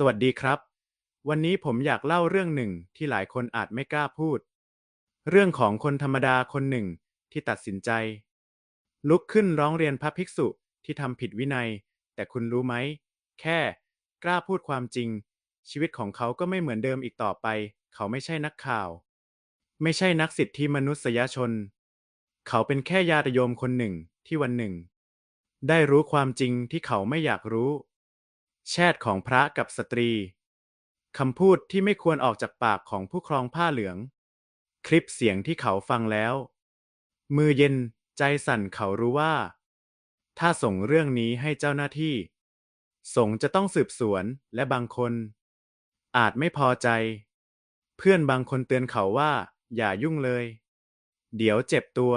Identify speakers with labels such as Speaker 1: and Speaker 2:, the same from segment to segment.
Speaker 1: สวัสดีครับ วันนี้ผมอยากเล่าเรื่องหนึ่งที่หลายคนอาจไม่กล้าพูด เรื่องของคนธรรมดาคนหนึ่งที่ตัดสินใจ ลุกขึ้นร้องเรียนพระภิกษุที่ทำผิดวินัย แต่คุณรู้ไหม แค่กล้าพูดความจริง ชีวิตของเขาก็ไม่เหมือนเดิมอีกต่อไป เขาไม่ใช่นักข่าว ไม่ใช่นักสิทธิมนุษยชน เขาเป็นแค่ญาติโยมคนหนึ่งที่วันหนึ่ง ได้รู้ความจริงที่เขาไม่อยากรู้ แชทของพระกับสตรี คำพูดที่ไม่ควรออกจากปากของผู้ครองผ้าเหลือง คลิปเสียงที่เขาฟังแล้ว มือเย็นใจสั่นเขารู้ว่า ถ้าส่งเรื่องนี้ให้เจ้าหน้าที่สงจะต้องสืบสวนและบางคน อาจไม่พอใจ เพื่อนบางคนเตือนเขาว่า อย่ายุ่งเลย เดี๋ยวเจ็บตัว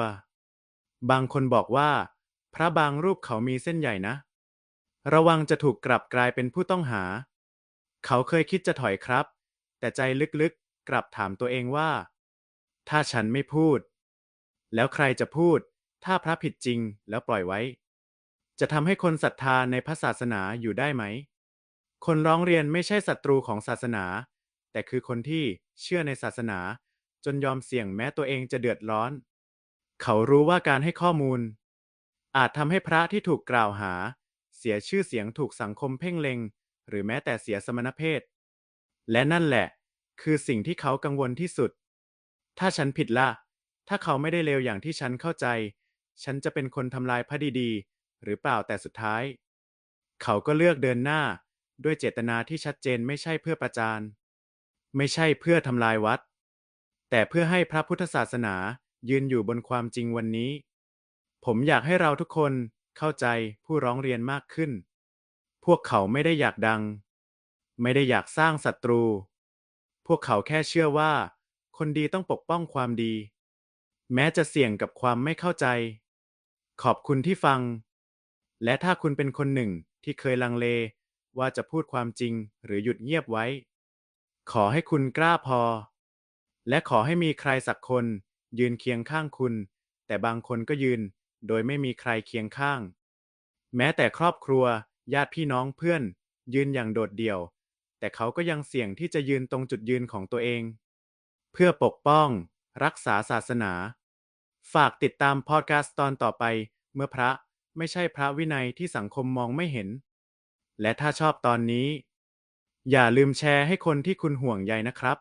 Speaker 1: บางคนบอกว่า พระบางรูปเขามีเส้นใหญ่นะ ระวังจะถูกกลับกลายเป็นผู้ต้องหา เขาเคยคิดจะถอยครับ แต่ใจลึกๆ กลับถามตัวเองว่า ถ้าฉันไม่พูด แล้วใครจะพูด ถ้าพระผิดจริงแล้วปล่อยไว้ จะทำให้คนศรัทธาในพระศาสนาอยู่ได้ไหม คนร้องเรียนไม่ใช่ศัตรูของศาสนา แต่คือคนที่เชื่อในศาสนา จนยอมเสี่ยงแม้ตัวเองจะเดือดร้อน เขารู้ว่าการให้ข้อมูล อาจทำให้พระที่ถูกกล่าวหา เสียชื่อเสียงถูกสังคมเพ่งเล็ง หรือแม้แต่เสียสมณเพศ และนั่นแหละ คือสิ่งที่เขากังวลที่สุด ถ้าฉันผิดละถ้าเขาไม่ได้เลวอย่างที่ฉันเข้าใจ ฉันจะเป็นคนทำลายพระดีๆ หรือเปล่าแต่สุดท้าย เขาก็เลือกเดินหน้า ด้วยเจตนาที่ชัดเจนไม่ใช่เพื่อประจานไม่ใช่เพื่อทำลายวัด แต่เพื่อให้พระพุทธศาสนายืนอยู่บนความจริงวันนี้ ผมอยากให้เราทุกคน เข้าใจผู้ร้องเรียนมากขึ้น พวกเขาไม่ได้อยากดัง ไม่ได้อยากสร้างศัตรู พวกเขาแค่เชื่อว่า คนดีต้องปกป้องความดี แม้จะเสี่ยงกับความไม่เข้าใจ ขอบคุณที่ฟัง และถ้าคุณเป็นคนหนึ่งที่เคยลังเล ว่าจะพูดความจริงหรือหยุดเงียบไว้ ขอให้คุณกล้าพอ และขอให้มีใครสักคน ยืนเคียงข้างคุณ แต่บางคนก็ยืน โดยไม่มีใครเคียงข้าง แม้แต่ครอบครัว ญาติพี่น้องเพื่อน ยืนอย่างโดดเดี่ยว แต่เขาก็ยังเสี่ยงที่จะยืนตรงจุดยืนของตัวเอง เพื่อปกป้อง รักษาศาสนา ฝากติดตามพอดแคสต์ตอนต่อไป เมื่อพระไม่ใช่พระวินัยที่สังคมมองไม่เห็น และถ้าชอบตอนนี้ อย่าลืมแชร์ให้คนที่คุณห่วงใยนะครับ